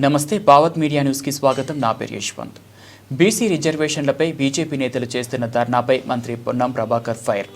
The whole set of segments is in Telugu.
నమస్తే భావత్ మీడియా న్యూస్కి స్వాగతం. నా పేరు యశ్వంత్. బీసీ రిజర్వేషన్లపై బీజేపీ నేతలు చేస్తున్న ధర్నాపై మంత్రి పొన్నం ప్రభాకర్ ఫైర్.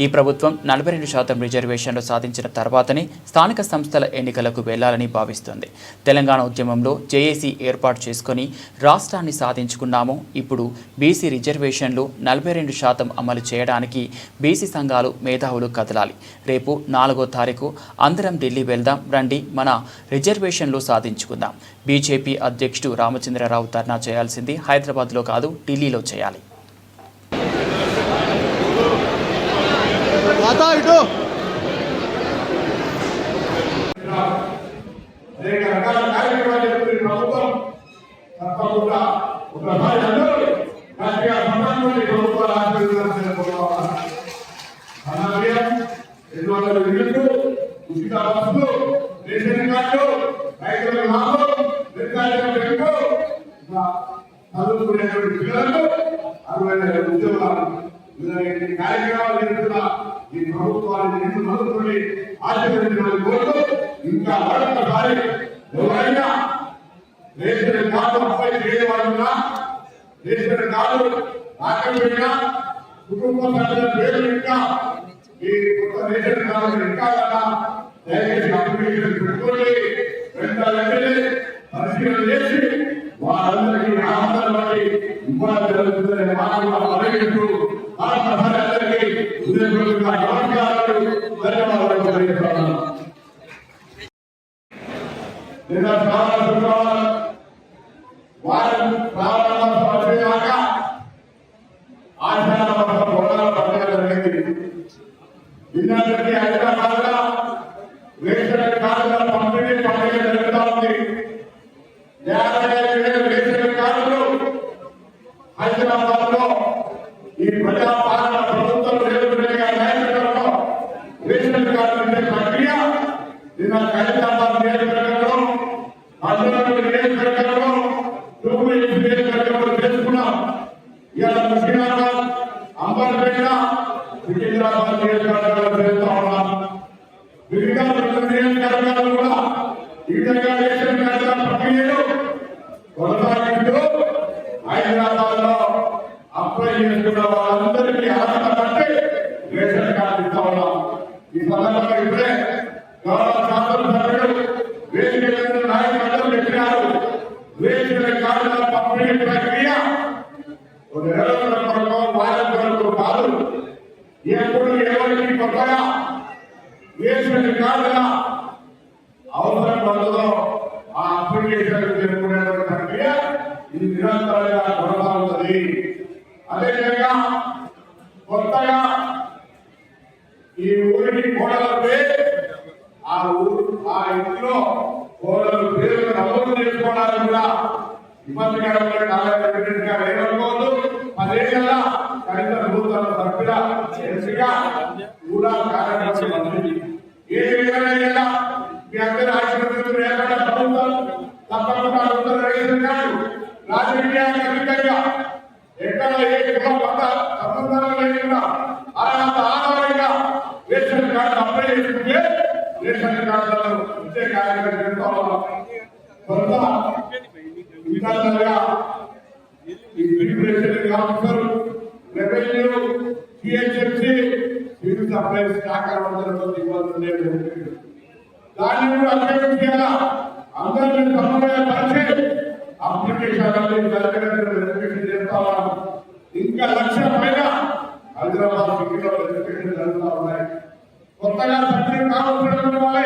ఈ ప్రభుత్వం నలభై రెండు శాతం రిజర్వేషన్లు సాధించిన తర్వాతనే స్థానిక సంస్థల ఎన్నికలకు వెళ్ళాలని భావిస్తుంది. తెలంగాణ ఉద్యమంలో జేఏసీ ఏర్పాటు చేసుకొని రాష్ట్రాన్ని సాధించుకున్నాము ఇప్పుడు బీసీ రిజర్వేషన్లు నలభై రెండు శాతం అమలు చేయడానికి బీసీ సంఘాలు మేధావులు కదలాలి. రేపు నాలుగో తారీఖు అందరం ఢిల్లీ వెళ్దాం రండి మన రిజర్వేషన్లు సాధించుకుందాం. బీజేపీ అధ్యక్షుడు రామచంద్రరావు ధర్నా చేయాల్సింది హైదరాబాద్ హైదరాబాద్లో కాదు ఢిల్లీలో చేయాలి. అనేక రకాల కార్యక్రమాలు ప్రభుత్వం తప్పకుండా అరవై వేల ఉద్యోగాలు ఇలాంటి కార్యక్రమాలు చేస్తున్న ఈ ప్రభుత్వాన్ని నిన్ను మొదలుకొని ఆశీర్వదించడానికి కోరుతూ ఇంకా మరొకసారి ఎవరైనా రేషన్ కార్డు అప్లై చేయవాలన్నా రేషన్ కార్డు దాఖలు పెట్టినా కుటుంబ సభ్యుల పేరు ఇంకా ఈ కొత్త రేషన్ కార్డు ఇంకా కదా దయచేసి అప్లికేషన్ పెట్టుకోండి వెంటనే పరిశీలన చేసి వారందరికీ ఆనందం పడి ఇబ్బంది జరుగుతుందనే మాట కూడా హృదయపూర్వక నమస్కారాలు. ధన్యవాదాలు తెలియజేస్తున్నాను. నిన్న శుక్రవారం వారం జరిగింది. నిన్నటికి హైదరాబాద్లో రేషన్ కార్డుల పంపిణీ పండుగ జరుగుతా ఉంది యాభై ఐదు వేల రేషన్ కార్డులు హైదరాబాద్లో ఈ ప్రజాపాలన ప్రభుత్వం రేవంత్ రెడ్డి గారి నాయకత్వంలో రేషన్ కార్డు ఇచ్చే ప్రక్రియ నిన్న హైదరాబాద్ నియోజకవర్గంలో అమరావతి నియోజకవర్గంలో తూర్పు నియోజకవర్గంలో చేసుకున్నాం ఇవాళ ముషిరాబాద్ అంబర్పేట సికింద్రాబాద్ నియోజకవర్గంలో చేస్తా ఉన్నాం వివిధ నియోజకవర్గాలు కూడా ఈ విధంగా రేషన్ కార్డుల ప్రక్రియను కొనసాగిస్తూ హైదరాబాద్లో అప్లై చేసుకున్న వాళ్ళందరికీ అర్హత బట్టి రేషన్ కార్డు ఇస్తా ఉన్నాం. ఈ సందర్భంగా ఇప్పుడే గౌరవ శాసనసభ్యుడు వేదిక చెప్పినారు. కార్డుల పంపిణీ ప్రక్రియ ఒక నెల కొరకు వారం కొరకు కాదు. ఎప్పుడు ఎవరికి కొత్తగా రేషన్ కార్డుల అవసరం పడుతుందో ఆ అప్లికేషన్ చేసుకునేటువంటి ప్రక్రియ ఇది నిరంతరంగా కొనసాగుతుంది అదేవిధంగా కొత్తగా ఈ ఊరికి కోడలపై ఆ ఊరు ఆ ఇంట్లో కోడలు పేరు నమోదు చేసుకోవడానికి కూడా ఇబ్బందికరమైన కాలేజీగా వేయనుకోవద్దు పదేళ్ళ నూతన సభ్యుల ఎంపిక కూడా కార్యక్రమం రేషన్ కార్డులను ఇచ్చే కొంత ఆఫీసర్ రెవెన్యూ సివిల్ సప్లైస్ దాన్ని కూడా అందరినీ సమన్వయపరిచి అప్లికేషన్ వెరిఫికేషన్ ఇంకా లక్ష పైన హైదరాబాద్ సిటీలో వెరిఫికేషన్ జరుగుతూ ఉన్నాయి. కొత్తగా సభ్యులు కావాల్సినటువంటి వాళ్ళే.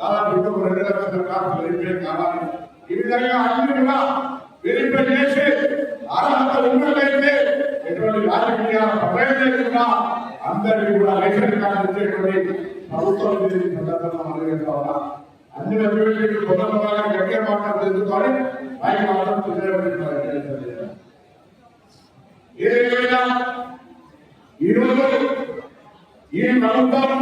దాదాపు ఇంకొక రెండు లక్షల కార్డు వెరిఫై కావాలి. ఈ విధంగా అన్ని కూడా వెరిఫై చేసి అర్హత ఉన్నట్లయితే ఎటువంటి రాజకీయ ప్రయోజనం లేకుండా అందరికీ కూడా రేషన్ కార్డు ఇచ్చేటువంటి ప్రభుత్వం ఇది. సందర్భంగా మనం చేస్తా అన్ని వెబ్సైట్లు కొత్త కొత్తగా గట్టిగా మాట్లాడు తెలుసుకొని వారికి మాత్రం తెలియబడి ఏదైనా ఈరోజు ఈ ప్రభుత్వం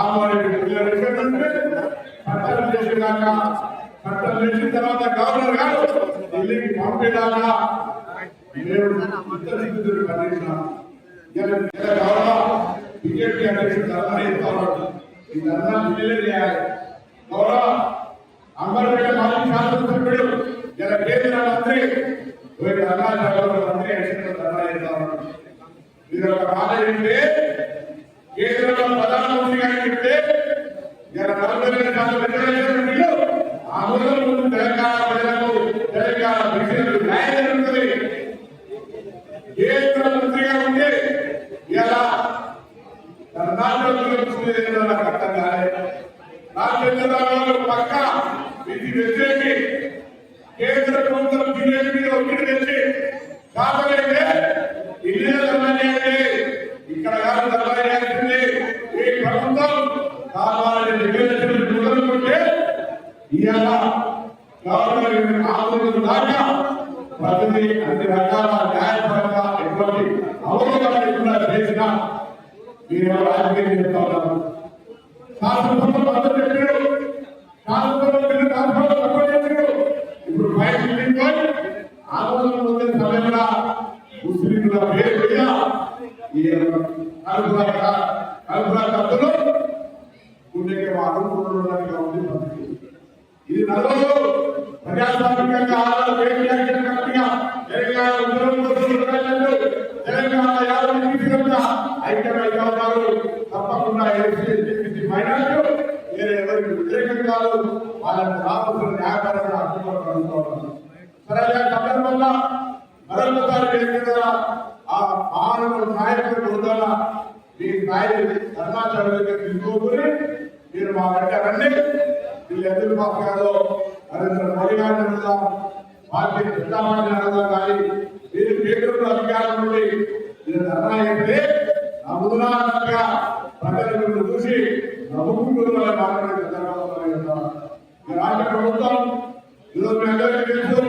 చిత్తులే కామారెడ్డి చట్టం చేసేదాక చట్టం చేసిన తర్వాత గవర్నర్ గారు ఢిల్లీకి పంపేదాకా నేను చిత్త చిత్తులు పనిచేసినాను బీజేపీ అధ్యక్షుడు ధర్నా చేస్తా ఉన్నాడు ఈ ధర్నా ఢిల్లీలో చేయాలి గౌరవ అంబర్పేట మాజీ శాసనసభ్యుడు ఇలా కేంద్ర మంత్రి పోయి ధర్నా మంత్రి అధ్యక్షుడు ధర్నా చేస్తా ఉన్నాడు మీరు ఒక మాట చెప్తే కేంద్రంలో ప్రధానమంత్రి గారు చెప్తే నలభై శాతం రిజర్వేషన్ బిల్లు ఆ రోజు ముందు తెలంగాణ ప్రజలకు తెలంగాణ బిడ్డలకు న్యాయం జరుగుతుంది కేంద్ర మంత్రిగా ఉంటే ఇలా కర్ణాటకలో చూసేదో నాకు అర్థం కాలేదు రాజేంద్రరావు పక్క ఇది వ్యతిరేకి కేంద్ర ప్రభుత్వం బీజేపీ మీద ఒత్తిడి తెచ్చి కాకపోతే ఇల్లు ధర్మనేది ఇక్కడ కాదు ధర్మనేది ఈ ప్రభుత్వం కావాలని నివేదికలు మొదలుకుంటే ఇవాళ గవర్నమెంట్ ఆందోళన దాకా ప్రతిదీ రకాల న్యాయపరంగా ఎటువంటి అవగాహన లేకుండా చేసిన మీరు రాజకీయం చేస్తా ఉన్నారు? చెప్పారు. తక్కువ చేశారు ఇప్పుడు ఆందోళన పొందిన సమయంలో ముస్లింల పేరు మీద ఈ కలుపుల కలుపుల ఉంది ఇది నలుగురు ప్రజాస్వామికంగా ఆధార వేదికగా తెలంగాణ ఉద్యోగులు ప్రజలు తెలంగాణ యాభై నిమిషంగా ఐక్యమైన ఉన్నారు తప్పకుండా ఎస్సీ మైనార్టీ. వేరే ఎవరికి వ్యతిరేకం కాదు. వాళ్ళని రాబోతున్న న్యాయపరంగా అడ్డుకోవడం సరే సందర్భంగా మరొకసారి వేదికగా ఆ మానవ నాయకుడు ఉండాల? మీ నాయకుడి ధర్మాచారం దగ్గర తీసుకోకుని మీరు మా వెంట వీళ్ళు ఎదురు మాట్లాడో నరేంద్ర మోడీ గారిని అడుగుదాం. పార్టీ అడుగుదాం కానీ మీరు కేంద్రంలో అధికారం నుండి మీరు ధర్నా అయితే నమ్ముతున్నారన్నట్టుగా ప్రజలు మిమ్మల్ని చూసి నవ్వుకుంటున్నారని మాట్లాడే రాష్ట్ర ప్రభుత్వం ఈరోజు మీ అందరికీ తెలుసు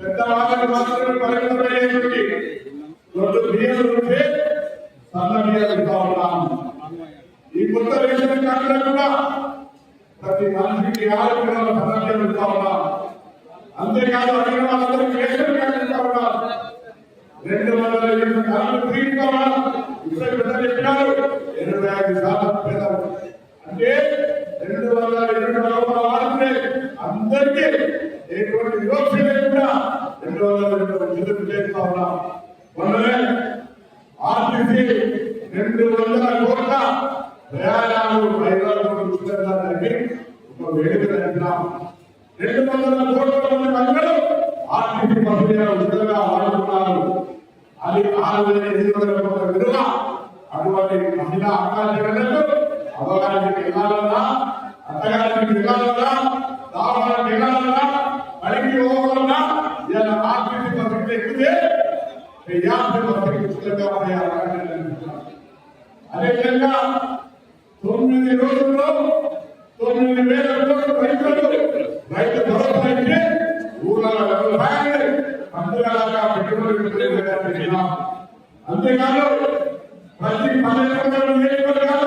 పెద్ద వాళ్ళకి మాత్రమే పరిమితమయ్యేటువంటి రెండు బియ్యం ఉంటే సన్న బియ్యం ఇస్తా ఉన్నాం. ఈ కొత్త రేషన్ ప్రతి మనిషికి ఆరు కిలోల సన్న బియ్యం ఇస్తా ఉన్నాం. అంతేకాదు అడిగిన వాళ్ళందరికీ రేషన్ కార్డు ఇస్తా ఉన్నాం రెండు వందల ఇరవై సార్లు ఫ్రీ ఇస్తా ఉన్నాం చెప్పినారు ఎనభై ఐదు అంటే రెండు వందల ఇరవై రూపాయలు వాడితే అందరికీ ఎటువంటి వివక్ష లేకుండా రెండు వందల రెండు నిధులు చేస్తా ఉన్నాం మొన్ననే ఆర్టీసీ రెండు వందల కోట్ల ప్రయాణాలు హైదరాబాద్ ఉచితంగా ఒక వేడుక రెండు వందల కోట్ల మంది మహిళలు ఆర్టీసీ బస్సులు అది ఆరు వేల ఎనిమిది వందల మహిళా అక్కాచెల్లెలకు అవగాహనకి వెళ్ళాలన్నా అత్తగారికి వెళ్ళాలన్నా దావాలకు వెళ్ళాలన్నా బడికి పోవాలన్నా ఇలా ఆర్టీసీ బస్సులు ఎక్కితే యాభై బస్సులు ఉచితంగా ఉండే అదేవిధంగా తొమ్మిది రోజుల్లో తొమ్మిది వేల రైతు భరోసా ఇచ్చి వ్యవసాయాన్ని అంతేకాదు ప్రతి పల్లెటూరు నియోజకవర్గాల